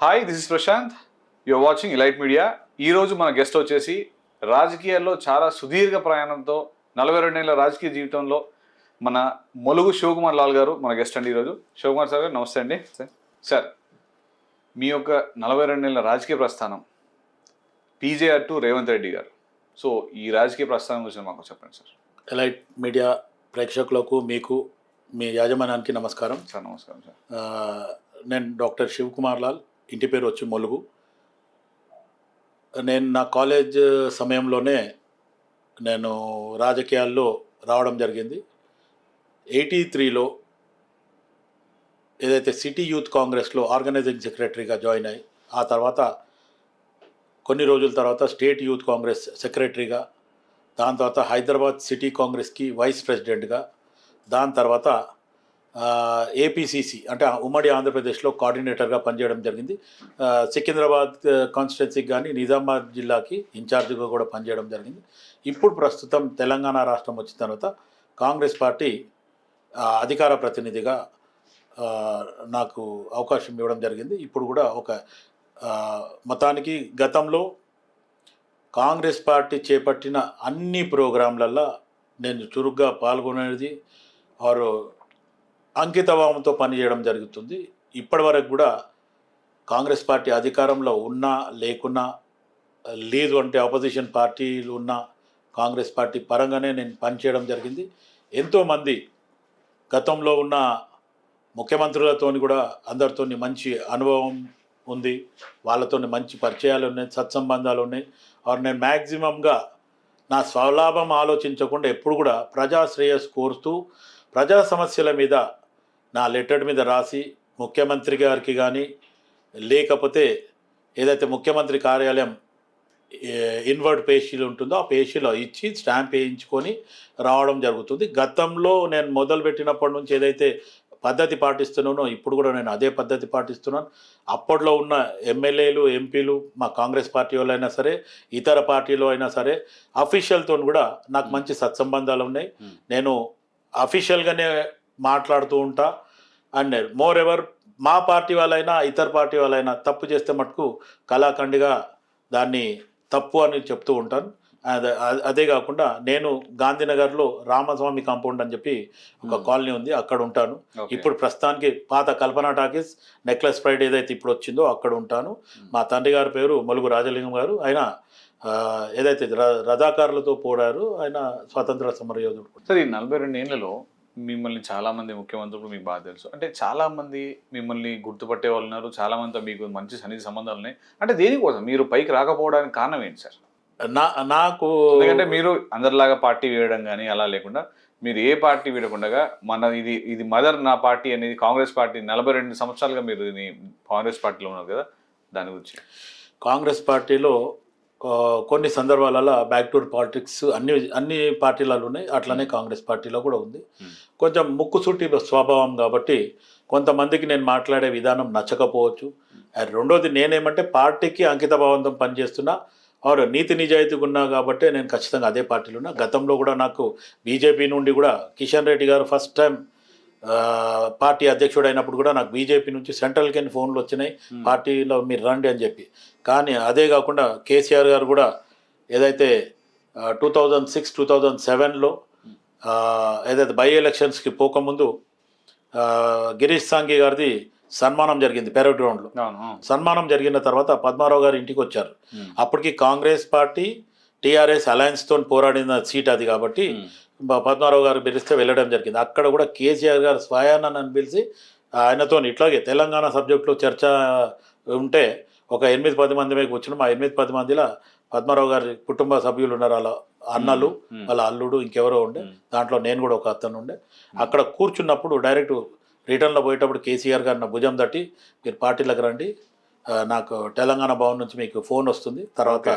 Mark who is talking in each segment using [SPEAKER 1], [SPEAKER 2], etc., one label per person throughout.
[SPEAKER 1] Hi this is Prashanth you're watching elite media ఈరోజు మన guest వచ్చేసి రాజకీయాల్లో చాలా సుదీర్ఘ ప్రయాణంతో నలభై రెండు నెలల రాజకీయ జీవితంలో మన మొలుగు శివకుమార్ లాల్ గారు మన గెస్ట్ అండి ఈరోజు శివకుమార్ సార్ గారు నమస్తే అండి. సార్ మీ యొక్క నలభై రెండు నెలల రాజకీయ ప్రస్థానం పీజేఆర్ టు రేవంత్ రెడ్డి గారు. సో ఈ రాజకీయ ప్రస్థానం గురించి మాకు చెప్పండి సార్.
[SPEAKER 2] ఎలైట్ మీడియా ప్రేక్షకులకు మీకు మీ యాజమాన్యానికి నమస్కారం.
[SPEAKER 1] సార్ నమస్కారం సార్.
[SPEAKER 2] నేను డాక్టర్ శివకుమార్ లాల్. ఇంటి పేరు వచ్చి మొలుగు. నేను నా కాలేజ్ సమయంలోనే నేను రాజకీయాల్లో రావడం జరిగింది. ఎయిటీ త్రీలో ఏదైతే సిటీ యూత్ కాంగ్రెస్లో ఆర్గనైజింగ్ సెక్రటరీగా జాయిన్ అయ్యి ఆ తర్వాత కొన్ని రోజుల తర్వాత స్టేట్ యూత్ కాంగ్రెస్ సెక్రటరీగా దాని తర్వాత హైదరాబాద్ సిటీ కాంగ్రెస్కి వైస్ ప్రెసిడెంట్గా దాని తర్వాత ఏపీసీసీ అంటే ఉమ్మడి ఆంధ్రప్రదేశ్లో కోఆర్డినేటర్గా పనిచేయడం జరిగింది. సికింద్రాబాద్ కాన్స్టిట్యున్సీకి కానీ నిజామాబాద్ జిల్లాకి ఇన్ఛార్జ్గా కూడా పనిచేయడం జరిగింది. ఇప్పుడు ప్రస్తుతం తెలంగాణ రాష్ట్రం వచ్చిన తర్వాత కాంగ్రెస్ పార్టీ అధికార ప్రతినిధిగా నాకు అవకాశం ఇవ్వడం జరిగింది. ఇప్పుడు కూడా ఒక మతానికి గతంలో కాంగ్రెస్ పార్టీ చేపట్టిన అన్ని ప్రోగ్రాంలల్లో నేను చురుగ్గా పాల్గొనేది వారు అంకితభావంతో పనిచేయడం జరుగుతుంది. ఇప్పటివరకు కూడా కాంగ్రెస్ పార్టీ అధికారంలో ఉన్నా లేకున్నా లేదు అంటే ఆపోజిషన్ పార్టీలు ఉన్న కాంగ్రెస్ పార్టీ పరంగానే నేను పనిచేయడం జరిగింది. ఎంతోమంది గతంలో ఉన్న ముఖ్యమంత్రులతోని కూడా అందరితోని మంచి అనుభవం ఉంది. వాళ్ళతోని మంచి పరిచయాలు ఉన్నాయి సత్సంబంధాలు ఉన్నాయి. వారు నేను మ్యాక్సిమంగా నా స్వలాభం ఆలోచించకుండా ఎప్పుడు కూడా ప్రజా శ్రేయస్ కోరుతూ ప్రజా సమస్యల మీద నా లెటర్ మీద రాసి ముఖ్యమంత్రి గారికి కానీ లేకపోతే ఏదైతే ముఖ్యమంత్రి కార్యాలయం ఇన్వర్డ్ పేషీలు ఉంటుందో ఆ పేషీలో ఇచ్చి స్టాంప్ వేయించుకొని రావడం జరుగుతుంది. గతంలో నేను మొదలు పెట్టినప్పటి నుంచి ఏదైతే పద్ధతి పాటిస్తున్నానో ఇప్పుడు కూడా నేను అదే పద్ధతి పాటిస్తున్నాను. అప్పట్లో ఉన్న ఎమ్మెల్యేలు ఎంపీలు మా కాంగ్రెస్ పార్టీ వాళ్ళైనా సరే ఇతర పార్టీలో అయినా సరే అఫీషియల్తో కూడా నాకు మంచి సత్సంబంధాలు ఉన్నాయి. నేను అఫీషియల్గానే మాట్లాడుతూ ఉంటా. అండ్ మోర్ ఎవర్ మా పార్టీ వాళ్ళైనా ఇతర పార్టీ వాళ్ళైనా తప్పు చేస్తే మటుకు కళాఖండిగా దాన్ని తప్పు అని చెప్తూ ఉంటాను అదే కాకుండా నేను గాంధీనగర్లో రామస్వామి కాంపౌండ్ అని చెప్పి ఒక
[SPEAKER 1] Hmm.
[SPEAKER 2] కాలనీ ఉంది అక్కడ ఉంటాను. ఇప్పుడు ప్రస్తుతానికి పాత కల్పన టాకీస్ నెక్లెస్ ఫ్రైడ్ ఏదైతే ఇప్పుడు వచ్చిందో అక్కడ ఉంటాను. మా తండ్రి గారి పేరు మలుగు రాజలింగం గారు. ఆయన ఏదైతే రథాకారులతో పోరారు ఆయన స్వాతంత్ర సమరయోధుడు.
[SPEAKER 1] సార్ ఈ నలభై రెండు ఏళ్ళలో మిమ్మల్ని చాలా మంది ముఖ్యమంత్రులు మీకు బాగా తెలుసు. అంటే చాలా మంది మిమ్మల్ని గుర్తుపట్టే వాళ్ళు ఉన్నారు. చాలా మందితో మీకు మంచి సన్నిధి సంబంధాలు ఉన్నాయి. అంటే దేనికోసం మీరు పైకి రాకపోవడానికి కారణం ఏంటి సార్?
[SPEAKER 2] నా నాకు
[SPEAKER 1] ఎందుకంటే మీరు అందరిలాగా పార్టీ వేయడం కానీ అలా లేకుండా మీరు ఏ పార్టీ వీడకుండా మన ఇది ఇది మదర్ నా పార్టీ అనేది కాంగ్రెస్ పార్టీ నలభై రెండు సంవత్సరాలుగా మీరు కాంగ్రెస్ పార్టీలో ఉన్నారు కదా దాని గురించి.
[SPEAKER 2] కాంగ్రెస్ పార్టీలో కొన్ని సందర్భాలలో బ్యాక్ టు పాలిటిక్స్ అన్ని అన్ని పార్టీలలో ఉన్నాయి. అట్లనే కాంగ్రెస్ పార్టీలో కూడా ఉంది.
[SPEAKER 1] Hmm.
[SPEAKER 2] కొంచెం ముక్కుసూటి స్వభావం కాబట్టి కొంతమందికి నేను మాట్లాడే విధానం నచ్చకపోవచ్చు. అండ్ రెండోది నేనేమంటే పార్టీకి అంకిత భావంతో పనిచేస్తున్నా ఆరు నీతి నిజాయితీగా ఉన్నా కాబట్టి నేను ఖచ్చితంగా అదే పార్టీలో ఉన్నా. గతంలో కూడా నాకు బీజేపీ నుండి కూడా కిషన్ రెడ్డి గారు ఫస్ట్ టైం పార్టీ అధ్యక్షుడు అయినప్పుడు కూడా నాకు బీజేపీ నుంచి సెంట్రల్కి ఫోన్లు వచ్చినాయి పార్టీలో మీరు రండి అని చెప్పి. కానీ అదే కాకుండా కేసీఆర్ గారు కూడా ఏదైతే two thousand six two thousand సెవెన్లో ఏదైతే బై ఎలక్షన్స్కి పోకముందు గిరీష్ సాంఘి గారిది సన్మానం జరిగింది పెరడ్ గ్రౌండ్లో. సన్మానం జరిగిన తర్వాత పద్మారావు గారు ఇంటికి వచ్చారు. అప్పటికి కాంగ్రెస్ పార్టీ టీఆర్ఎస్ అలయన్స్తో పోరాడిన సీట్ అది కాబట్టి పద్మారావు గారు పిలిస్తే వెళ్ళడం జరిగింది. అక్కడ కూడా కేసీఆర్ గారు స్వయాన నన్ను పిలిచి ఆయనతో ఇట్లాగే తెలంగాణ సబ్జెక్టులో చర్చ ఉంటే ఒక ఎనిమిది పది మంది మీద కూర్చున్నాం. ఆ ఎనిమిది పది మందిలో పద్మారావు గారి కుటుంబ సభ్యులు ఉన్నారు. వాళ్ళ అన్నలు. వాళ్ళ అల్లుడు ఇంకెవరో ఉండే. దాంట్లో నేను కూడా ఒక అతను ఉండే. అక్కడ కూర్చున్నప్పుడు డైరెక్ట్ రిటర్న్లో పోయేటప్పుడు కేసీఆర్ గారు నా భుజం తట్టి మీరు పార్టీలకు రండి. నాకు తెలంగాణ భవన్ నుంచి మీకు ఫోన్ వస్తుంది. తర్వాత.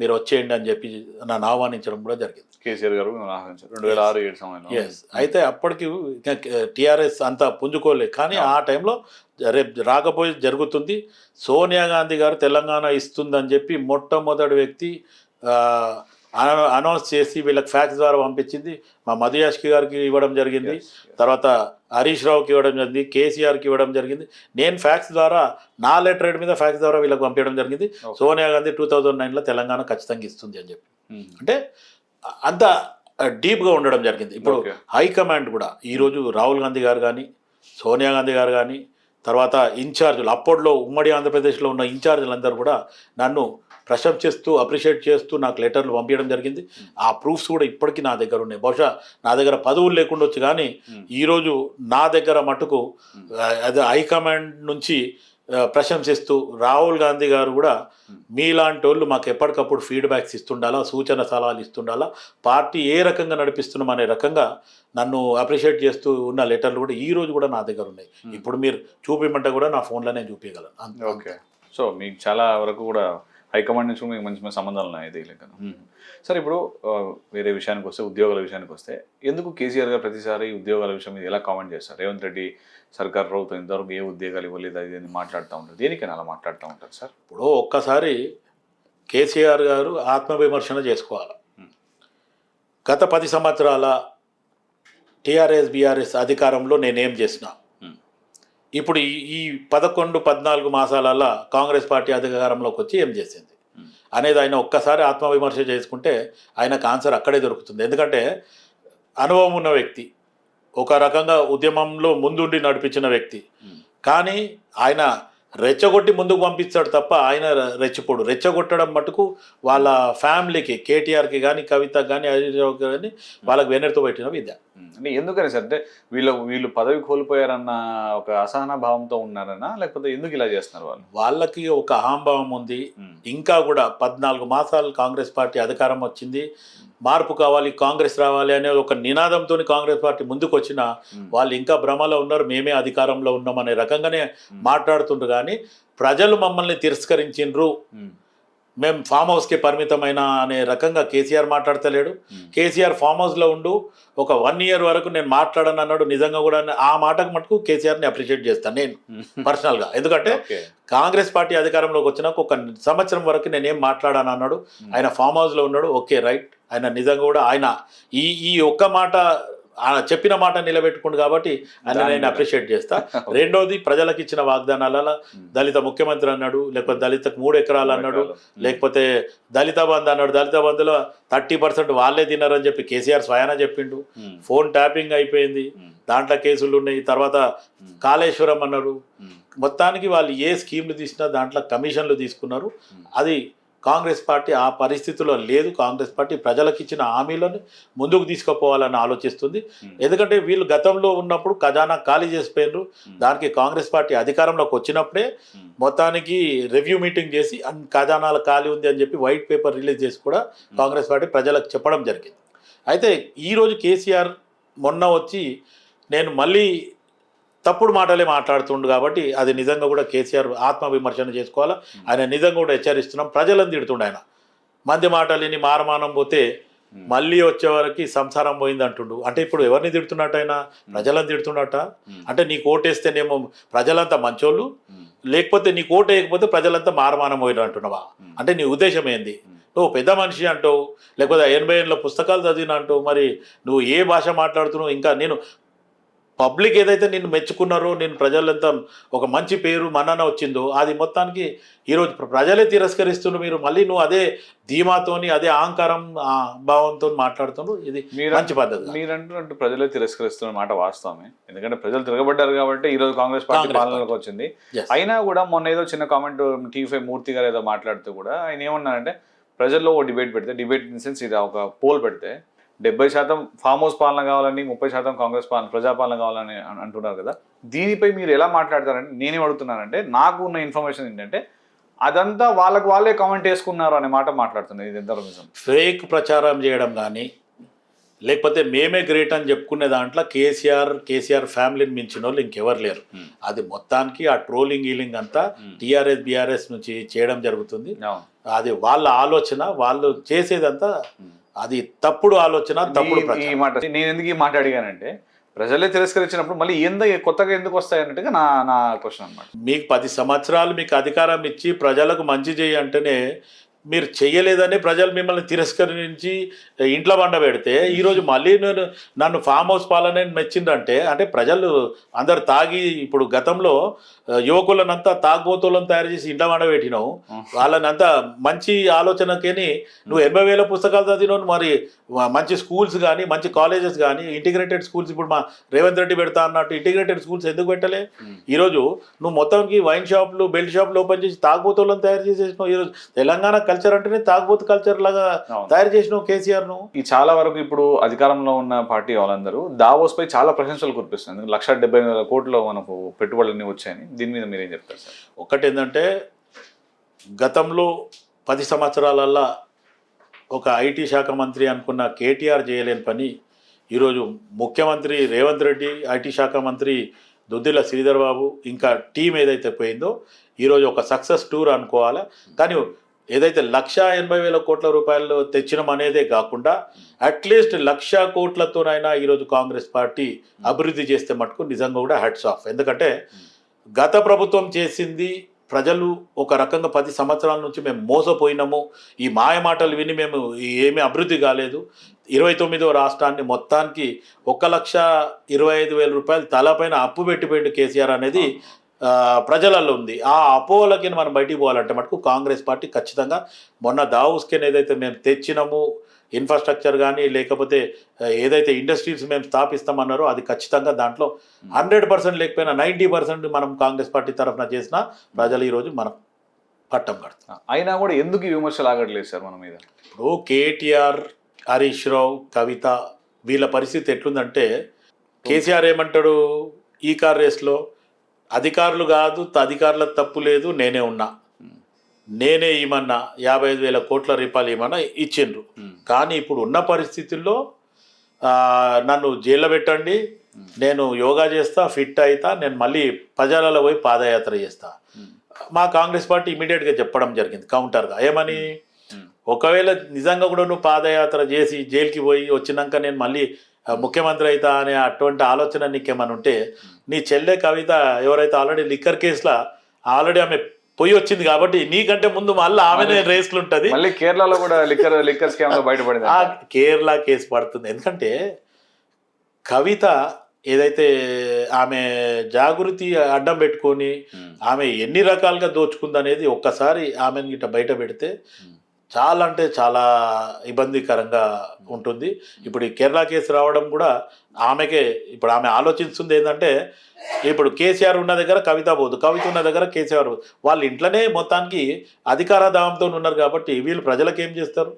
[SPEAKER 2] మీరు వచ్చేయండి అని చెప్పి నన్ను ఆహ్వానించడం కూడా జరిగింది.
[SPEAKER 1] కేసీఆర్ గారు రెండు వేల ఆరు ఏడు సమయంలో.
[SPEAKER 2] ఎస్ అయితే అప్పటికి టీఆర్ఎస్ అంతా పుంజుకోలేదు కానీ ఆ టైంలో రేపు రాకపోయి జరుగుతుంది. సోనియా గాంధీ గారు తెలంగాణ ఇస్తుందని చెప్పి మొట్టమొదటి వ్యక్తి అనౌన్స్ చేసి వీళ్ళకి ఫ్యాక్స్ ద్వారా పంపించింది మా మధు యాష్కి గారికి ఇవ్వడం జరిగింది. తర్వాత హరీష్ రావుకి ఇవ్వడం జరిగింది కేసీఆర్కి ఇవ్వడం జరిగింది నేను ఫ్యాక్స్ ద్వారా నా లెటర్ మీద ఫ్యాక్స్ ద్వారా వీళ్ళకి పంపించడం జరిగింది. సోనియా గాంధీ టూ థౌజండ్ నైన్లో తెలంగాణ ఖచ్చితంగా ఇస్తుంది అని చెప్పి
[SPEAKER 1] ఉమ్.
[SPEAKER 2] అంటే అంత డీప్గా ఉండడం జరిగింది ఇప్పుడు. హైకమాండ్ కూడా ఈరోజు రాహుల్ గాంధీ గారు కానీ సోనియా గాంధీ గారు కానీ తర్వాత ఇన్ఛార్జులు అప్పట్లో ఉమ్మడి ఆంధ్రప్రదేశ్లో ఉన్న ఇన్ఛార్జీలందరూ కూడా నన్ను ప్రశంసిస్తూ అప్రిషియేట్ చేస్తూ నాకు లెటర్లు పంపించడం జరిగింది. ఆ ప్రూఫ్స్ కూడా ఇప్పటికీ నా దగ్గర ఉన్నాయి. బహుశా నా దగ్గర పదవులు లేకుండా వచ్చి కానీ. ఈరోజు నా దగ్గర మటుకు అది హైకమాండ్ నుంచి ప్రశంసిస్తూ రాహుల్ గాంధీ గారు కూడా మీలాంటి వాళ్ళు మాకు ఎప్పటికప్పుడు ఫీడ్బ్యాక్స్ ఇస్తుండాలా సూచన సలహాలు ఇస్తుండాలా పార్టీ ఏ రకంగా నడిపిస్తున్నాం అనే రకంగా నన్ను అప్రిషియేట్ చేస్తూ ఉన్న లెటర్లు కూడా ఈ రోజు కూడా నా దగ్గర ఉన్నాయి. ఇప్పుడు మీరు చూపిమంటే కూడా నా ఫోన్లోనే చూపించగలను
[SPEAKER 1] ఓకే. సో మీకు చాలా వరకు కూడా హైకమాండ్ నుంచి కూడా మీకు మంచి మంచి సంబంధాలు ఉన్నాయి ఇది లెక్క సరే ఇప్పుడు వేరే విషయానికి వస్తే ఉద్యోగాల విషయానికి వస్తే ఎందుకు కేసీఆర్ గారు ప్రతిసారి ఉద్యోగాల విషయం మీద ఎలా కామెంట్ చేస్తారు? రేవంత్ రెడ్డి సర్కార్ ప్రభుత్వం ఇంతవరకు ఏ ఉద్యోగాలు ఇవ్వలేదు అది అని మాట్లాడుతూ ఉంటారు. దేనికైనా అలా మాట్లాడుతూ ఉంటారు సార్?
[SPEAKER 2] ఇప్పుడు ఒక్కసారి కేసీఆర్ గారు ఆత్మవిమర్శన చేసుకోవాలి. గత పది సంవత్సరాల టీఆర్ఎస్ బీఆర్ఎస్ అధికారంలో నేనేం చేసిన. ఇప్పుడు ఈ ఈ పదకొండు పద్నాలుగు మాసాలలో కాంగ్రెస్ పార్టీ అధికారంలోకి వచ్చి ఏం చేసింది. అనేది ఆయన ఒక్కసారి ఆత్మవిమర్శ చేసుకుంటే ఆయనకు ఆన్సర్ అక్కడే దొరుకుతుంది ఎందుకంటే అనుభవం ఉన్న వ్యక్తి ఒక రకంగా ఉద్యమంలో ముందుండి నడిపించిన వ్యక్తి. కానీ ఆయన రెచ్చగొట్టి ముందుకు పంపిస్తాడు తప్ప ఆయన రెచ్చిపోడు. రెచ్చగొట్టడం మటుకు వాళ్ళ ఫ్యామిలీకి కేటీఆర్కి కానీ కవితకి కానీ హరీష్ రావుకి కానీ వాళ్ళకి వెనర్తో పెట్టిన విద్య.
[SPEAKER 1] అంటే ఎందుకని సార్? అంటే వీళ్ళు వీళ్ళు పదవి కోల్పోయారన్న ఒక అసహన భావంతో ఉన్నారనా? లేకపోతే ఎందుకు ఇలా చేస్తున్నారు వాళ్ళు?
[SPEAKER 2] వాళ్ళకి ఒక అహంభావం ఉంది. ఇంకా కూడా పద్నాలుగు మాసాలు కాంగ్రెస్ పార్టీ అధికారం వచ్చింది. మార్పు కావాలి కాంగ్రెస్ రావాలి అనే ఒక నినాదంతో కాంగ్రెస్ పార్టీ ముందుకు వచ్చిన వాళ్ళు ఇంకా భ్రమలో ఉన్నారు మేమే అధికారంలో ఉన్నాం అనే రకంగానే మాట్లాడుతుండ్రు. కానీ ప్రజలు మమ్మల్ని తిరస్కరించిండ్రు. మేము. ఫామ్ హౌస్కి పరిమితమైన అనే రకంగా కేసీఆర్ మాట్లాడతలేడు. కేసీఆర్ ఫామ్ హౌస్లో ఉండు ఒక వన్ ఇయర్ వరకు నేను మాట్లాడను అన్నాడు. నిజంగా కూడా ఆ మాటకు మటుకు కేసీఆర్ని అప్రిషియేట్ చేస్తాను నేను. పర్సనల్గా. ఎందుకంటే కాంగ్రెస్ పార్టీ అధికారంలోకి వచ్చినాక ఒక సంవత్సరం వరకు నేనేం మాట్లాడాను అన్నాడు. ఆయన ఫామ్ హౌస్లో ఉన్నాడు. Okay right. ఆయన నిజంగా కూడా ఆయన ఈ ఈ ఒక్క మాట చెప్పిన మాట నిలబెట్టుకుండు కాబట్టి ఆయన నేను. అప్రిషియేట్ చేస్తా. రెండోది ప్రజలకు ఇచ్చిన వాగ్దానాలలో. దళిత ముఖ్యమంత్రి అన్నాడు లేకపోతే దళితకు మూడు ఎకరాలు అన్నాడు లేకపోతే దళిత బంధు అన్నాడు. దళిత బంధులో థర్టీ పర్సెంట్ వాళ్ళే తిన్నారని చెప్పి కేసీఆర్ స్వయాన చెప్పిండు. ఫోన్ ట్యాపింగ్ అయిపోయింది. దాంట్లో కేసులు ఉన్నాయి. తర్వాత కాళేశ్వరం అన్నారు. మొత్తానికి వాళ్ళు ఏ స్కీమ్లు తీసినా దాంట్లో కమిషన్లు తీసుకున్నారు. అది కాంగ్రెస్ పార్టీ ఆ పరిస్థితిలో లేదు కాంగ్రెస్ పార్టీ ప్రజలకు ఇచ్చిన హామీలను ముందుకు తీసుకుపోవాలని ఆలోచిస్తుంది
[SPEAKER 1] ఉమ్.
[SPEAKER 2] ఎందుకంటే వీళ్ళు గతంలో ఉన్నప్పుడు ఖజానా ఖాళీ చేసిపోయినారు
[SPEAKER 1] ఉమ్.
[SPEAKER 2] దానికి కాంగ్రెస్ పార్టీ అధికారంలోకి వచ్చినప్పుడే
[SPEAKER 1] ఉమ్.
[SPEAKER 2] మొత్తానికి రివ్యూ మీటింగ్ చేసి ఖజానాల ఖాళీ ఉంది అని చెప్పి వైట్ పేపర్ రిలీజ్ చేసి కూడా కాంగ్రెస్ పార్టీ ప్రజలకు చెప్పడం జరిగింది అయితే ఈరోజు కేసీఆర్ మొన్న వచ్చి నేను మళ్ళీ తప్పుడు మాటలే మాట్లాడుతుండు కాబట్టి అది నిజంగా కూడా కేసీఆర్ ఆత్మవిమర్శన చేసుకోవాలా? ఆయన నిజంగా కూడా హెచ్చరిస్తున్నాం. ప్రజలను తిడుతుండు ఆయన. మంది మాటలిని మారమానం పోతే. మళ్ళీ వచ్చే వరకు సంసారం పోయింది అంటుండు. అంటే ఇప్పుడు ఎవరిని తిడుతున్నట్టు ఆయన? ప్రజలను తిడుతున్నట్ట? అంటే నీకు ఓటేస్తేనేమో ప్రజలంతా మంచోళ్ళు లేకపోతే నీకు ఓటు వేయకపోతే ప్రజలంతా మారమానం పోయిన అంటున్నావా. అంటే నీ ఉద్దేశం ఏంది. నువ్వు పెద్ద మనిషి అంటావు లేకపోతే ఎనభై ఏళ్ళ పుస్తకాలు చదివిన అంటావు మరి నువ్వు ఏ భాష మాట్లాడుతున్నావు? ఇంకా నేను పబ్లిక్ ఏదైతే నిన్ను మెచ్చుకున్నారో నేను ప్రజలంతా ఒక మంచి పేరు మన్నన వచ్చిందో అది మొత్తానికి ఈరోజు ప్ర- ప్రజలే తిరస్కరిస్తున్నారు. మీరు మళ్ళీ నువ్వు అదే ధీమాతోని అదే అహంకారం భావంతో మాట్లాడుతున్నారు. ఇది
[SPEAKER 1] మీరు
[SPEAKER 2] మంచి పద్ధతి.
[SPEAKER 1] మీరు అంటున్నట్టు ప్రజలే తిరస్కరిస్తున్న మాట వాస్తవమే. ఎందుకంటే ప్రజలు తిరగబడ్డారు కాబట్టి ఈ రోజు కాంగ్రెస్ పార్టీ పాలనలోకి వచ్చింది. అయినా కూడా మొన్న ఏదో చిన్న కామెంట్ టీవీ ఫైవ్ మూర్తి గారు ఏదో మాట్లాడుతూ కూడా ఆయన ఏమన్నారంటే ప్రజల్లో ఒక డిబేట్ పెడితే డిబేట్ ఇన్ సెన్స్ ఇది ఒక పోల్ పెడితే డెబ్బై శాతం ఫామ్ హౌస్ పాలన కావాలని ముప్పై శాతం కాంగ్రెస్ పాలన ప్రజాపాలన కావాలని అంటున్నారు కదా దీనిపై మీరు ఎలా మాట్లాడతారంటే నేనేం అడుగుతున్నానంటే నాకు ఉన్న ఇన్ఫర్మేషన్ ఏంటంటే అదంతా వాళ్ళకు వాళ్ళే కామెంట్ వేసుకున్నారు అనే మాట మాట్లాడుతున్నారు ఇది ఎంత నిజం
[SPEAKER 2] ఫేక్ ప్రచారం చేయడం కానీ లేకపోతే మేమే గ్రేట్ అని చెప్పుకునే దాంట్లో కేసీఆర్ కేసీఆర్ ఫ్యామిలీని మించిన వాళ్ళు ఇంకెవరు లేరు
[SPEAKER 1] Hmm.
[SPEAKER 2] అది మొత్తానికి ఆ ట్రోలింగ్ గీలింగ్ అంతా
[SPEAKER 1] Hmm.
[SPEAKER 2] టీఆర్ఎస్ బీఆర్ఎస్ నుంచి చేయడం జరుగుతుంది అది వాళ్ళ ఆలోచన వాళ్ళు చేసేదంతా
[SPEAKER 1] Hmm.
[SPEAKER 2] అది తప్పుడు ఆలోచన తప్పుడు
[SPEAKER 1] ఈ- మాట నేను ఎందుకు ఈ మాట అడిగానంటే ప్రజలే తిరస్కరించినప్పుడు మళ్ళీ ఎందు కొత్తగా ఎందుకు వస్తాయి అన్నట్టుగా నా నా క్వశ్చన్ అనమాట
[SPEAKER 2] మీకు పది సంవత్సరాలు మీకు అధికారం ఇచ్చి ప్రజలకు మంచి చేయి అంటేనే మీరు చెయ్యలేదని ప్రజలు మిమ్మల్ని తిరస్కరించి ఇంట్లో వండ పెడితే ఈరోజు మళ్ళీ నేను నన్ను ఫామ్ హౌస్ పాలన మెచ్చిందంటే అంటే ప్రజలు అందరు తాగి ఇప్పుడు గతంలో యువకులనంతా తాగుబోతులను తయారు చేసి ఇంట్లో వండ పెట్టినావు వాళ్ళనంతా మంచి ఆలోచనకేని నువ్వు ఎనభై వేల పుస్తకాలు చదివినావు మరి మంచి స్కూల్స్ కానీ మంచి కాలేజెస్ కానీ ఇంటిగ్రేటెడ్ స్కూల్స్ ఇప్పుడు మా రేవంత్ రెడ్డి పెడతా అన్నట్టు ఇంటిగ్రేటెడ్ స్కూల్స్ ఎందుకు పెట్టలే? ఈరోజు నువ్వు మొత్తానికి వైన్ షాపులు బెల్ట్ షాపులు ఓపెన్ చేసి తాగుబోతులను తయారు చేసేసినావు. ఈరోజు తెలంగాణ కల్చర్ అంటేనే తాగుబోతు కల్చర్ లాగా. తయారు చేసినావు కేసీఆర్ నువ్వు
[SPEAKER 1] ఈ చాలా వరకు ఇప్పుడు అధికారంలో ఉన్న పార్టీ వాళ్ళందరూ దావోస్ పై చాలా ప్రశంసలు కురిపిస్తుంది లక్ష డెబ్బై వేల కోట్లు మనకు పెట్టుబడులన్నీ వచ్చాయని. దీని మీద మీరేం చెప్తారు సార్?
[SPEAKER 2] ఒకటి ఏంటంటే గతంలో పది సంవత్సరాలల్లా ఒక ఐటీ శాఖ మంత్రి అనుకున్న కేటీఆర్ చేయలేని పని ఈరోజు ముఖ్యమంత్రి రేవంత్ రెడ్డి ఐటీ శాఖ మంత్రి దుద్దిల శ్రీధర్ బాబు ఇంకా టీం ఏదైతే పోయిందో ఈరోజు ఒక సక్సెస్ టూర్ అనుకోవాలా. కానీ ఏదైతే లక్ష ఎనభై వేల కోట్ల రూపాయలు తెచ్చినాం అనేదే కాకుండా అట్లీస్ట్ లక్ష కోట్లతోనైనా ఈరోజు కాంగ్రెస్ పార్టీ అభివృద్ధి చేస్తే మటుకు నిజంగా కూడా హెడ్స్ ఆఫ్. ఎందుకంటే గత ప్రభుత్వం చేసింది ప్రజలు ఒక రకంగా పది సంవత్సరాల నుంచి మేము మోసపోయినాము. ఈ మాయ మాటలు విని మేము ఏమీ అభివృద్ధి కాలేదు. ఇరవై తొమ్మిదో రాష్ట్రాన్ని మొత్తానికి ఒక లక్ష ఇరవై ఐదు వేల రూపాయలు తలపైన అప్పు పెట్టిపోయిండు కేసీఆర్ అనేది ప్రజలలో ఉంది. ఆ అపోలకి మనం బయటికి పోవాలంటే మటుకు కాంగ్రెస్ పార్టీ ఖచ్చితంగా మొన్న దావుస్కెన్ ఏదైతే మేము తెచ్చినాము ఇన్ఫ్రాస్ట్రక్చర్ కానీ లేకపోతే ఏదైతే ఇండస్ట్రీస్ మేము స్థాపిస్తామన్నారో అది ఖచ్చితంగా దాంట్లో హండ్రెడ్ పర్సెంట్ లేకపోయినా నైంటీ పర్సెంట్ మనం కాంగ్రెస్ పార్టీ తరఫున చేసినా ప్రజలు ఈరోజు మనం పట్టం కడతాం
[SPEAKER 1] అయినా కూడా ఎందుకు విమర్శలు ఆగట్లేదు సార్ మన మీద?
[SPEAKER 2] ఇప్పుడు కేటీఆర్ హరీష్ రావు కవిత వీళ్ళ పరిస్థితి ఎట్లుందంటే కేసీఆర్ ఏమంటాడు? ఈ కార్ రేస్లో అధికారులు కాదు అధికారుల తప్పు లేదు నేనే ఉన్నా. నేనే ఇమన్నా యాభై ఐదు వేల కోట్ల రూపాయలు ఇమన్నా ఇచ్చిండ్రు. కానీ ఇప్పుడు ఉన్న పరిస్థితుల్లో నన్ను జైల్లో పెట్టండి నేను యోగా చేస్తా ఫిట్ అవుతా నేను మళ్ళీ ప్రజలలో పోయి పాదయాత్ర చేస్తా. మా కాంగ్రెస్ పార్టీ ఇమీడియట్గా చెప్పడం జరిగింది కౌంటర్గా. ఏమని? ఒకవేళ నిజంగా కూడా నువ్వు పాదయాత్ర చేసి జైలుకి పోయి వచ్చినాక నేను మళ్ళీ ముఖ్యమంత్రి అవుతా అనే అటువంటి ఆలోచన నీకేమైనా ఉంటే నీ చెల్లె కవిత ఎవరైతే ఆల్రెడీ లిక్కర్ కేసులో ఆల్రెడీ ఆమె పొయ్యి వచ్చింది కాబట్టి నీకంటే ముందు మళ్ళీ ఆమెనే రేసులు ఉంటుంది.
[SPEAKER 1] మళ్ళీ కేరళలో కూడా లిక్కర్ లిక్కర్ స్కామ్ బయటపడింది.
[SPEAKER 2] ఆ కేరళ కేసు పడుతుంది. ఎందుకంటే కవిత ఏదైతే ఆమె జాగృతి అడ్డం పెట్టుకొని. ఆమె ఎన్ని రకాలుగా దోచుకుందనేది ఒక్కసారి ఆమెను గిట్ట బయట పెడితే చాలా అంటే చాలా ఇబ్బందికరంగా ఉంటుంది. ఇప్పుడు ఈ కేరళ కేసు రావడం కూడా ఆమెకే ఇప్పుడు ఆమె ఆలోచిస్తుంది ఏంటంటే ఇప్పుడు కేసీఆర్ ఉన్న దగ్గర కవిత పోదు. కవిత ఉన్న దగ్గర కేసీఆర్ వాళ్ళ ఇంట్లోనే మొత్తానికి అధికార దావంతో ఉన్నారు కాబట్టి వీళ్ళు ప్రజలకు ఏం చేస్తారు.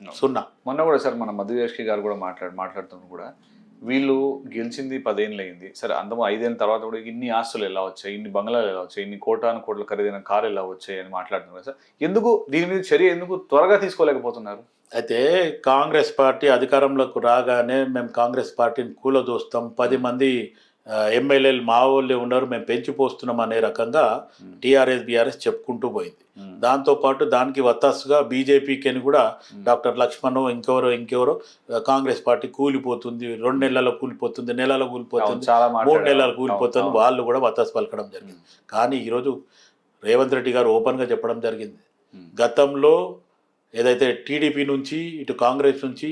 [SPEAKER 2] సున్నా.
[SPEAKER 1] మొన్న కూడా సార్ మన మధువేష్కి గారు కూడా మాట్లాడు మాట్లాడుతున్నారు కూడా వీళ్ళు గెలిచింది పదేళ్ళు అయింది సరే అందము ఐదేళ్ళ తర్వాత కూడా ఇన్ని ఆస్తులు ఎలా వచ్చాయి? ఇన్ని బంగ్లాలు ఎలా వచ్చాయి? ఇన్ని కోటాను కోట్ల ఖరీదైన కారు ఎలా వచ్చాయి? అని మాట్లాడుతున్నారు సార్. ఎందుకు దీని మీద చర్య ఎందుకు త్వరగా తీసుకోలేకపోతున్నారు?
[SPEAKER 2] అయితే కాంగ్రెస్ పార్టీ అధికారంలోకి రాగానే మేము కాంగ్రెస్ పార్టీని కూలదోస్తాం. పది మంది ఎమ్మెల్యేలు మా వాళ్ళే ఉన్నారు మేము పెంచిపోస్తున్నాం అనే రకంగా టీఆర్ఎస్ బీఆర్ఎస్ చెప్పుకుంటూ పోయింది. దాంతోపాటు దానికి వత్తాసుగా బీజేపీకి అని కూడా డాక్టర్ లక్ష్మణ్ ఇంకెవరో ఇంకెవరో కాంగ్రెస్ పార్టీ కూలిపోతుంది రెండు నెలల్లో కూలిపోతుంది నెలలో కూలిపోతుంది మూడు. నెలలు కూలిపోతుంది వాళ్ళు కూడా వత్తాసు పలకడం జరిగింది. కానీ ఈరోజు రేవంత్ రెడ్డి గారు ఓపెన్గా చెప్పడం జరిగింది. గతంలో ఏదైతే టీడీపీ నుంచి ఇటు కాంగ్రెస్ నుంచి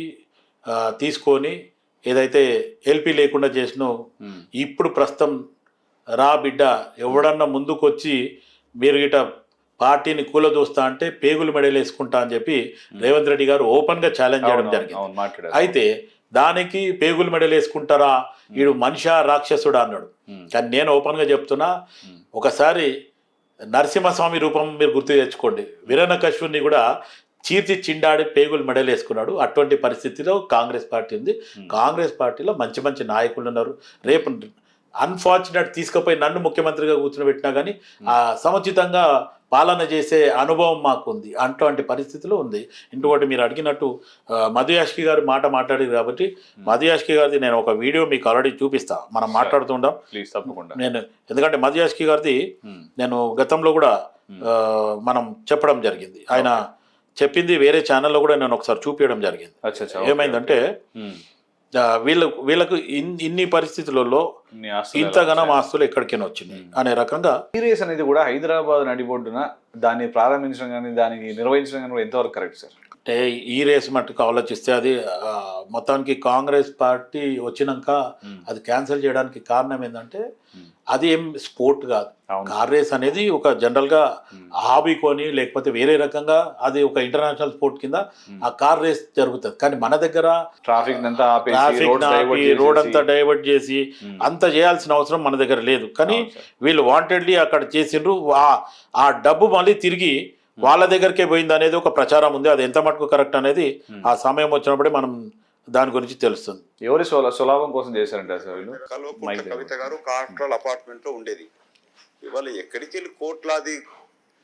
[SPEAKER 2] తీసుకొని ఏదైతే ఎల్పీ లేకుండా చేసినో. ఇప్పుడు ప్రస్తుతం రా బిడ్డ ఎవడన్నా ముందుకొచ్చి మీరు గిట పార్టీని కూలదోస్తా అంటే పేగులు మెడలు వేసుకుంటా అని చెప్పి రేవంత్ రెడ్డి గారు ఓపెన్గా ఛాలెంజ్ చేయడం జరిగింది. అయితే దానికి పేగులు మెడలు వేసుకుంటారా? వీడు మనిషా రాక్షసుడా అన్నాడు. కానీ నేను ఓపెన్గా చెప్తున్నా
[SPEAKER 1] ఉమ్.
[SPEAKER 2] ఒకసారి నరసింహస్వామి రూపం మీరు గుర్తు తెచ్చుకోండి. వీరన్న కశ్యపుని కూడా చీర్చి చిండాడి పేగులు మెడలేసుకున్నాడు. అటువంటి పరిస్థితిలో కాంగ్రెస్ పార్టీ ఉంది. కాంగ్రెస్ పార్టీలో మంచి మంచి నాయకులు ఉన్నారు. రేపు అన్ఫార్చునేట్ తీసుకుపోయి నన్ను ముఖ్యమంత్రిగా కూర్చోబెట్టినా కానీ ఆ సముచితంగా పాలన చేసే అనుభవం మాకు ఉంది అటువంటి పరిస్థితిలో ఉంది. ఇంకోటి మీరు అడిగినట్టు ఆ, మధు యాష్కి గారు మాట మాట్లాడారు కాబట్టి మధు యాష్కి గారిది నేను ఒక వీడియో మీకు ఆల్రెడీ చూపిస్తా. మనం మాట్లాడుతుంటాం
[SPEAKER 1] ప్లీజ్ తప్పకుండా.
[SPEAKER 2] నేను ఎందుకంటే మధు యాష్కి గారిది. నేను గతంలో కూడా మనం చెప్పడం జరిగింది. ఆయన చెప్పింది వేరే ఛానల్లో కూడా నేను ఒకసారి చూపించడం జరిగింది ఏమైందంటే. ఆ, వీళ్ళకు వీళ్ళకు ఇన్- ఇన్ని పరిస్థితులలో ఇంతగానో? ఆస్తులు ఎక్కడికైనా వచ్చినాయి అనే రకంగా
[SPEAKER 1] ఈ రేస్ అనేది కూడా హైదరాబాద్ నడిబొడ్డున దాన్ని ప్రారంభించడం కానీ దానికి నిర్వహించడం కానీ ఎంతవరకు కరెక్ట్ సార్
[SPEAKER 2] అంటే ఈ రేస్ మట్టుకు ఆలోచిస్తే అది మొత్తానికి కాంగ్రెస్ పార్టీ వచ్చినాక అది క్యాన్సిల్ చేయడానికి కారణం ఏంటంటే. అది ఏం స్పోర్ట్ కాదు కార్ రేస్ అనేది ఒక జనరల్గా. హాబీ కొని లేకపోతే వేరే రకంగా అది ఒక ఇంటర్నేషనల్ స్పోర్ట్ కింద. ఆ కార్ రేస్ జరుగుతుంది కానీ మన దగ్గర
[SPEAKER 1] ట్రాఫిక్
[SPEAKER 2] ట్రాఫిక్
[SPEAKER 1] రోడ్
[SPEAKER 2] అంతా డైవర్ట్ చేసి. అంత చేయాల్సిన అవసరం మన దగ్గర లేదు కానీ. వీళ్ళు వాంటెడ్లీ అక్కడ చేసిండ్రు ఆ డబ్బు మళ్ళీ తిరిగి వాళ్ళ దగ్గరికే పోయింది అనేది ఒక ప్రచారం ఉంది. అది ఎంత మటుకు కరెక్ట్ అనేది. ఆ సమయం వచ్చినప్పుడే మనం దాని గురించి తెలుస్తుంది.
[SPEAKER 1] ఎవరి సుల- సులాభం కోసం చేశారంట
[SPEAKER 3] కవిత గారు కాంట్రోల్ అపార్ట్మెంట్లో ఉండేది. ఇవాళ ఎక్కడికి వెళ్ళి కోట్లాది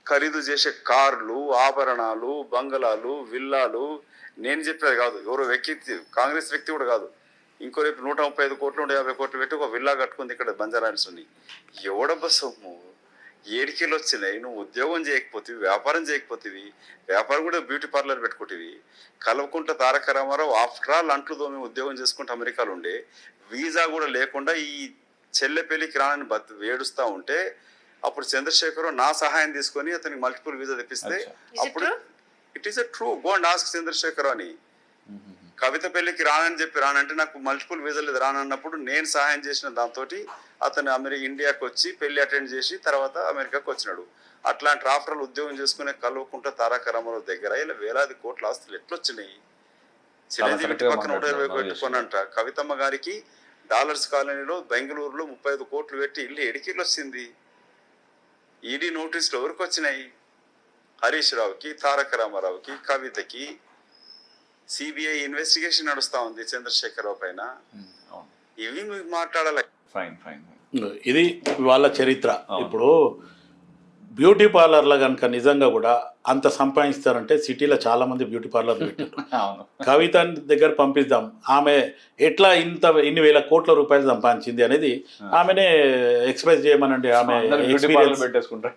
[SPEAKER 3] ఖరీదు చేసే కార్లు ఆభరణాలు బంగళాలు విల్లాలు నేను చెప్పేది కాదు. ఎవరో వ్యక్తి కాంగ్రెస్ వ్యక్తి కూడా కాదు. ఇంకో రేపు నూట ముప్పై ఐదు కోట్లు యాభై కోట్లు పెట్టి ఒక విల్లా కట్టుకుంది ఇక్కడ బంజారాన్స్ అని ఎవడబ్బ సొమ్ము? ఏడికెళ్ళి వచ్చినాయి నువ్వు ఉద్యోగం చేయకపోతేవి వ్యాపారం చేయకపోతేవి వ్యాపారం కూడా బ్యూటీ పార్లర్ పెట్టుకుంటేవి. కలవకుంట తారక రామారావు ఆఫ్టర్ ఆల్ అంట్లు దోమి ఉద్యోగం చేసుకుంటూ అమెరికాలో ఉండే. వీసా కూడా లేకుండా ఈ చెల్లె పెళ్ళికి రానని బత్ వేడుస్తా ఉంటే అప్పుడు చంద్రశేఖర్ నా సహాయం తీసుకొని అతనికి మల్టిపుల్ వీసా తెప్పిస్తే అప్పుడు? It is a true. Go and ask Chandrasekhar అని. కవిత పెళ్ళికి రానని చెప్పి రానంటే నాకు మల్టిపుల్ ఇది రానన్నప్పుడు నేను సహాయం చేసిన దాంతో అతను అమెరికా ఇండియాకి వచ్చి పెళ్ళి అటెండ్ చేసి తర్వాత అమెరికాకి వచ్చినాడు. అట్లాంటి రాఫ్టర్లు ఉద్యోగం చేసుకునే కలువకుంట తారక రామారావు దగ్గర ఇలా వేలాది కోట్ల ఆస్తులు ఎట్లొచ్చినాయి? చిరంజీవి పక్కన నూట ఇరవై పెట్టుకోనంట. కవితమ్మ గారికి డాలర్స్ కాలనీలో బెంగళూరులో ముప్పై ఐదు కోట్లు పెట్టి ఇల్లు ఎడికిళ్ళు వచ్చింది ఈడీ నోటీసులు ఎవరికి వచ్చినాయి హరీష్ రావుకి తారక రామారావుకి కవితకి సిబిఐ ఇన్వెస్టిగేషన్ నడుస్తా ఉంది చంద్రశేఖరరావు పైన.
[SPEAKER 1] అవును.
[SPEAKER 3] ఇవి మీకు మాట్లాడాలి.
[SPEAKER 1] ఫైన్ ఫైన్
[SPEAKER 2] ఇది వాళ్ళ చరిత్ర. ఇప్పుడు బ్యూటీ పార్లర్లో కనుక నిజంగా కూడా అంత సంపాదిస్తారంటే సిటీలో చాలా మంది బ్యూటీ పార్లర్లు పెట్టారు. కవిత దగ్గర పంపిద్దాం. ఆమె ఎట్లా ఇంత ఇన్ని వేల కోట్ల రూపాయలు సంపాదించింది అనేది ఆమెనే ఎక్స్ప్రెస్ చేయమనండి ఆమె
[SPEAKER 1] పార్లర్. పెట్టేసుకుంటారు.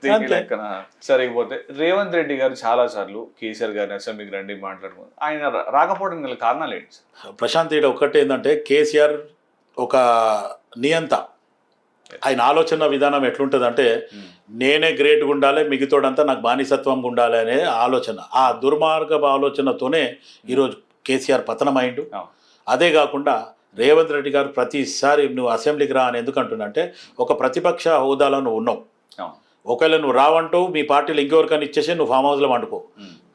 [SPEAKER 1] సరిపోతే రేవంత్ రెడ్డి గారు చాలా సార్లు కేసీఆర్ గారిని అసెంబ్లీకి రండి మాట్లాడుకున్నారు ఆయన రా- రాకపోవడానికి గల కారణాలు ఏంటి
[SPEAKER 2] ప్రశాంత్ ఈడ ఒక్కటే ఏంటంటే కేసీఆర్ ఒక నియంత. ఆయన ఆలోచన విధానం ఎట్లుంటుందంటే నేనే గ్రేట్గా ఉండాలి మిగతాడంతా నాకు బానిసత్వంగా ఉండాలి అనే ఆలోచన. ఆ దుర్మార్గ ఆలోచనతోనే ఈరోజు కేసీఆర్ పతనమైండు.
[SPEAKER 1] అవును.
[SPEAKER 2] అదే కాకుండా రేవంత్ రెడ్డి గారు ప్రతిసారి నువ్వు అసెంబ్లీకి రా అని ఎందుకు ఒక ప్రతిపక్ష హోదాలో నువ్వు ఉన్నావు. ఒకవేళ నువ్వు రావంటావు మీ పార్టీలు ఇంకెవరికైనా ఇచ్చేసి నువ్వు ఫామ్ హౌస్లో వండుకో.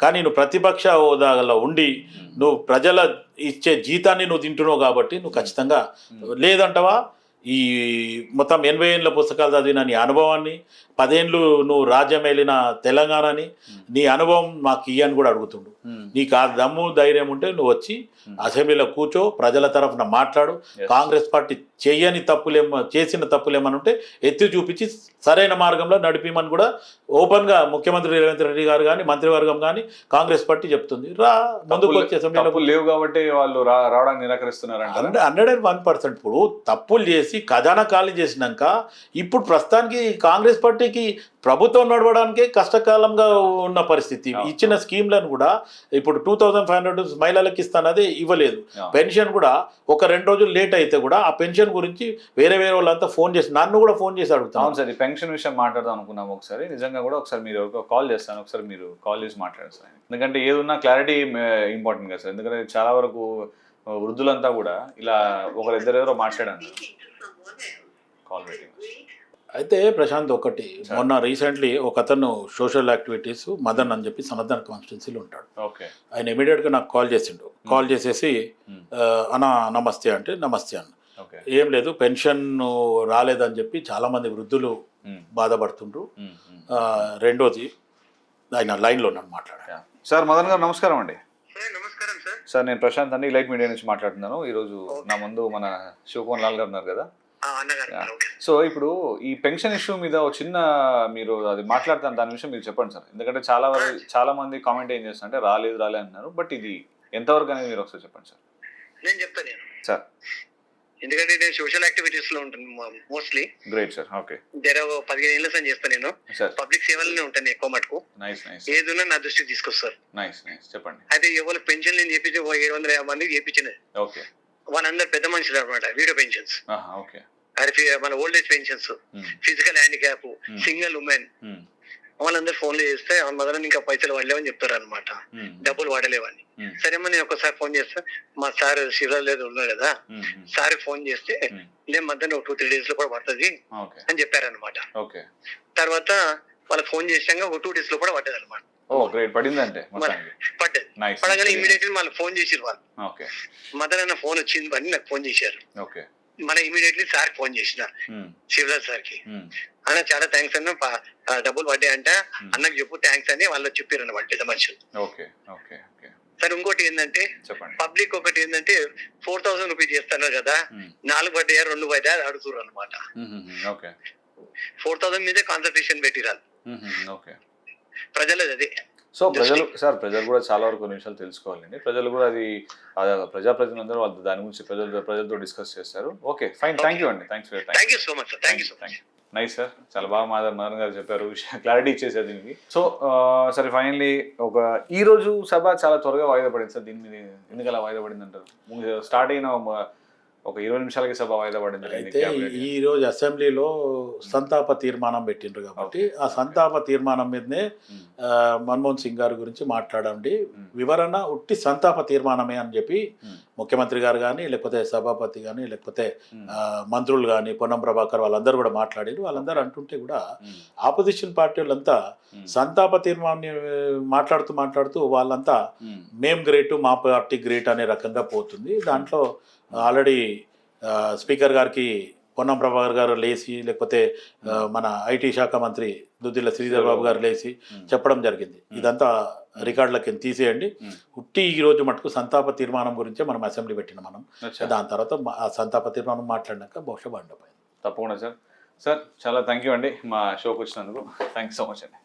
[SPEAKER 2] కానీ నువ్వు ప్రతిపక్ష హోదాలో ఉండి నువ్వు ప్రజల ఇచ్చే జీతాన్ని నువ్వు తింటున్నావు కాబట్టి నువ్వు ఖచ్చితంగా లేదంటవా? ఈ మొత్తం ఎనభై ఏళ్ళ పుస్తకాలు చదివిన నీ అనుభవాన్ని పదేళ్ళు నువ్వు రాజ్యం వెళ్ళిన తెలంగాణని నీ అనుభవం మాకు ఇయ్యని కూడా అడుగుతుండు
[SPEAKER 1] ఉమ్.
[SPEAKER 2] నీకు ఆ దమ్ము ధైర్యం ఉంటే నువ్వు వచ్చి అసెంబ్లీలో కూర్చో ప్రజల తరఫున మాట్లాడు. కాంగ్రెస్ పార్టీ చేయని తప్పులేమో చేసిన తప్పులేమని ఉంటే ఎత్తి చూపించి సరైన మార్గంలో నడిపిమని కూడా ఓపెన్గా ముఖ్యమంత్రి రేవంత్ రెడ్డి గారు కానీ మంత్రివర్గం కానీ కాంగ్రెస్ పార్టీ చెప్తుంది. రా ముందుకు వచ్చి
[SPEAKER 1] తప్పులు లేవు కాబట్టి వాళ్ళు రావడానికి నిరాకరిస్తున్నారంట
[SPEAKER 2] hundred hundred and one percent ఇప్పుడు తప్పులు చేసి ఖజానా ఖాళీ చేసినాక ఇప్పుడు ప్రస్తుతానికి కాంగ్రెస్ పార్టీకి ప్రభుత్వం నడవడానికే కష్టకాలంగా ఉన్న పరిస్థితి.
[SPEAKER 1] అవును.
[SPEAKER 2] ఇచ్చిన స్కీమ్లను కూడా ఇప్పుడు టూ థౌజండ్ ఫైవ్ హండ్రెడ్ మహిళలకు ఇస్తానది ఇవ్వలేదు.
[SPEAKER 1] అవును.
[SPEAKER 2] పెన్షన్ కూడా ఒక రెండు రోజులు లేట్ అయితే కూడా ఆ పెన్షన్ గురించి వేరే వేరే వాళ్ళంతా ఫోన్ చేసి నన్ను కూడా ఫోన్ చేసి
[SPEAKER 1] అవును
[SPEAKER 2] అడుగుతాను
[SPEAKER 1] సార్ ఈ పెన్షన్ విషయం మాట్లాడదాం అనుకున్నాం ఒకసారి. నిజంగా కూడా ఒకసారి మీరు ఒక కాల్ చేస్తాను. ఒకసారి మీరు కాల్ చేసి మాట్లాడతారు ఎందుకంటే ఏదున్నా క్లారిటీ ఇంపార్టెంట్ కదా సార్. ఎందుకంటే చాలా వరకు వృద్ధులంతా కూడా ఇలా ఒకరిద్దరు ఎవరో మాట్లాడాను. కాల్ వెయిటింగ్
[SPEAKER 2] అయితే ప్రశాంత్ ఒకటి మొన్న రీసెంట్లీ ఒక అతను సోషల్ యాక్టివిటీస్ మదన్ అని చెప్పి సనదన్ కాన్స్టిట్యున్సీలో ఉంటాడు.
[SPEAKER 1] ఓకే.
[SPEAKER 2] ఆయన ఇమీడియట్గా నాకు కాల్ చేసిండు. కాల్ చేసేసి అన్న నమస్తే అంటే నమస్తే అన్న.
[SPEAKER 1] ఓకే.
[SPEAKER 2] ఏం లేదు పెన్షన్ రాలేదని చెప్పి చాలామంది వృద్ధులు బాధపడుతుండ్రు. రెండోది ఆయన లైన్లో నన్ను మాట్లాడారు
[SPEAKER 1] సార్ మదన్ గారు నమస్కారం అండి.
[SPEAKER 4] సార్ నమస్కారం సార్.
[SPEAKER 1] సార్ నేను ప్రశాంత్ అండి లైట్ మీడియా నుంచి మాట్లాడుతున్నాను. ఈరోజు నా ముందు మన శివకుమార్ లాల్ గారు ఉన్నారు కదా. సో ఇప్పుడు ఈ పెన్షన్ ఇష్యూ మీద ఒక చిన్న మీరు అది మాట్లాడతాను దాని విషయం మీరు చెప్పండి సార్. ఎందుకంటే చాలా వరకు చాలా మంది కామెంట్ ఏం చేస్తారంటే రాలేదు రాలేదు అంటున్నారు. బట్ ఇది ఎంతవరకు అనేది మీరు ఒకసారి చెప్పండి సార్.
[SPEAKER 4] నేను చెప్తాను నేను.
[SPEAKER 1] సార్.
[SPEAKER 4] ఎందుకంటే నేను సోషల్ యాక్టివిటీస్లో ఉంటాను మోస్ట్లీ
[SPEAKER 1] గ్రేట్ సార్ ఓకే
[SPEAKER 4] ఓ పదిహేను ఏళ్ళ అని చేస్తాను నేను.
[SPEAKER 1] సార్
[SPEAKER 4] పబ్లిక్ సేవలోనే ఉంటాను ఎక్కువ మటుకు.
[SPEAKER 1] నైస్ నైస్
[SPEAKER 4] ఏది ఉన్నా నా దృష్టికి తీసుకొస్తారు.
[SPEAKER 1] నైస్ నైస్ చెప్పండి.
[SPEAKER 4] అయితే ఎవరు పెన్షన్ నేను చేపించి ఏడు వందల యాభై మందికి చేపించినది
[SPEAKER 1] ఓకే
[SPEAKER 4] వాళ్ళందరూ పెద్ద మనుషులు అనమాట వీడియో పెన్షన్స్.
[SPEAKER 1] ఓకే
[SPEAKER 4] మన old age pensions physical handicap
[SPEAKER 1] Hmm.
[SPEAKER 4] Single women
[SPEAKER 1] um,
[SPEAKER 4] వాళ్ళందరూ ఫోన్లు చేస్తే ఆ మదర్ ఇంకా పైసలు పడలేవని చెప్తారు అనమాట
[SPEAKER 1] ఉమ్,
[SPEAKER 4] డబ్బులు వాడలేవని.
[SPEAKER 1] ఉమ్,
[SPEAKER 4] సరే అమ్మ నేను ఒకసారి ఫోన్ చేస్తే. మా సార్ శివరాజ్ లేదు ఉన్నారు కదా.
[SPEAKER 1] ఉమ్,
[SPEAKER 4] సార్ ఫోన్ చేస్తే నేను మధ్యాహ్నం ఒక టూ త్రీ డేస్లో కూడా పడుతుంది అని చెప్పారనమాట
[SPEAKER 1] ఓకే
[SPEAKER 4] తర్వాత వాళ్ళకి ఫోన్ చేసాక ఒక టూ డేస్లో కూడా పడ్డది అనమాట
[SPEAKER 1] పడిందంటే
[SPEAKER 4] పడ్డది. పడగానే ఇమీడియట్లీ మళ్ళీ ఫోన్ చేసిరు వాళ్ళు.
[SPEAKER 1] ఓకే
[SPEAKER 4] మదర్ అన్న ఫోన్ వచ్చింది అని నాకు ఫోన్ చేశారు.
[SPEAKER 1] ఓకే
[SPEAKER 4] మన ఇమీడియట్లీ సార్ ఫోన్ చేసిన.
[SPEAKER 1] ఉమ్,
[SPEAKER 4] శివరాజ్ సార్కి.
[SPEAKER 1] ఉమ్,
[SPEAKER 4] అన్న చాలా థ్యాంక్స్ అన్న డబ్బులు పడ్డాయి అంట. అన్నకు చెప్పు థ్యాంక్స్ అని వాళ్ళు చెప్పారు అన్నమాట పెద్ద మనుషులు.
[SPEAKER 1] Okay okay okay.
[SPEAKER 4] సరే ఇంకోటి ఏంటంటే పబ్లిక్ ఒకటి ఏంటంటే ఫోర్ థౌసండ్ రూపీస్ చేస్తున్నారు కదా. నాలుగు పడ్డాయా రెండు పడ్డాయా అని అడుగుతున్నారు అనమాట ఫోర్ థౌసండ్ మీదే కాన్సన్ట్రేషన్ పెట్టిరాలి ప్రజలది అదే.
[SPEAKER 1] సో ప్రజలు సార్ ప్రజలు కూడా చాలా వరకు కొన్ని విషయాలు తెలుసుకోవాలండి. ప్రజలు కూడా అది ప్రజాప్రతినిధులందరూ వాళ్ళు దాని గురించి ప్రజలతో ప్రజలతో డిస్కస్ చేస్తారు ఓకే ఫైన్ థ్యాంక్ యూ అండి. Thanks for thank
[SPEAKER 4] thank you so much sir thank you so much
[SPEAKER 1] nice sir చాలా బాగా మాధవ్ మదన్ గారు చెప్పారు. క్లారిటీ ఇచ్చేసారు దీనికి. సో సరే ఫైనల్లీ ఒక ఈ రోజు సభ చాలా త్వరగా వాయిదా పడింది సార్ దీని మీద ఎందుకు అలా వాయిదా పడింది అంటారు స్టార్ట్ అయిన ఒక- ఇరవై నిమిషాలకి సభ వాయిదా పడింది
[SPEAKER 2] అయితే ఈ రోజు అసెంబ్లీలో సంతాప తీర్మానం పెట్టిండ్రు కాబట్టి ఆ సంతాప తీర్మానం మీదనే మన్మోహన్ సింగ్ గారి గురించి మాట్లాడండి. వివరణ ఉట్టి సంతాప తీర్మానమే అని చెప్పి. ముఖ్యమంత్రి గారు కానీ లేకపోతే సభాపతి కానీ లేకపోతే మంత్రులు కానీ పొన్నం ప్రభాకర్ వాళ్ళందరూ కూడా మాట్లాడారు. వాళ్ళందరూ అంటుంటే కూడా ఆపోజిషన్ పార్టీ వాళ్ళంతా సంతాప తీర్మాన్ని ఆ, మాట్లాడుతూ మాట్లాడుతూ వాళ్ళంతా మేం గ్రేట్ మా పార్టీ గ్రేట్ అనే రకంగా పోతుంది. దాంట్లో ఆల్రెడీ స్పీకర్ గారికి పొన్నం ప్రభాకర్ గారు లేచి లేకపోతే మన ఐటీ శాఖ మంత్రి దుద్దిల్ల శ్రీధర్ బాబు గారు లేచి చెప్పడం జరిగింది. ఇదంతా రికార్డులకి తీసేయండి. ఉట్టి ఈ రోజు మటుకు సంతాప తీర్మానం గురించే మనం అసెంబ్లీ పెట్టిన మనం. దాని తర్వాత ఆ సంతాప తీర్మానం మాట్లాడినాక బహుశా బండపోయింది
[SPEAKER 1] తప్పకుండా సార్. సార్ చాలా థ్యాంక్ యూ అండి మా షోకి వచ్చినందుకు. థ్యాంక్ సో మచ్ అండి.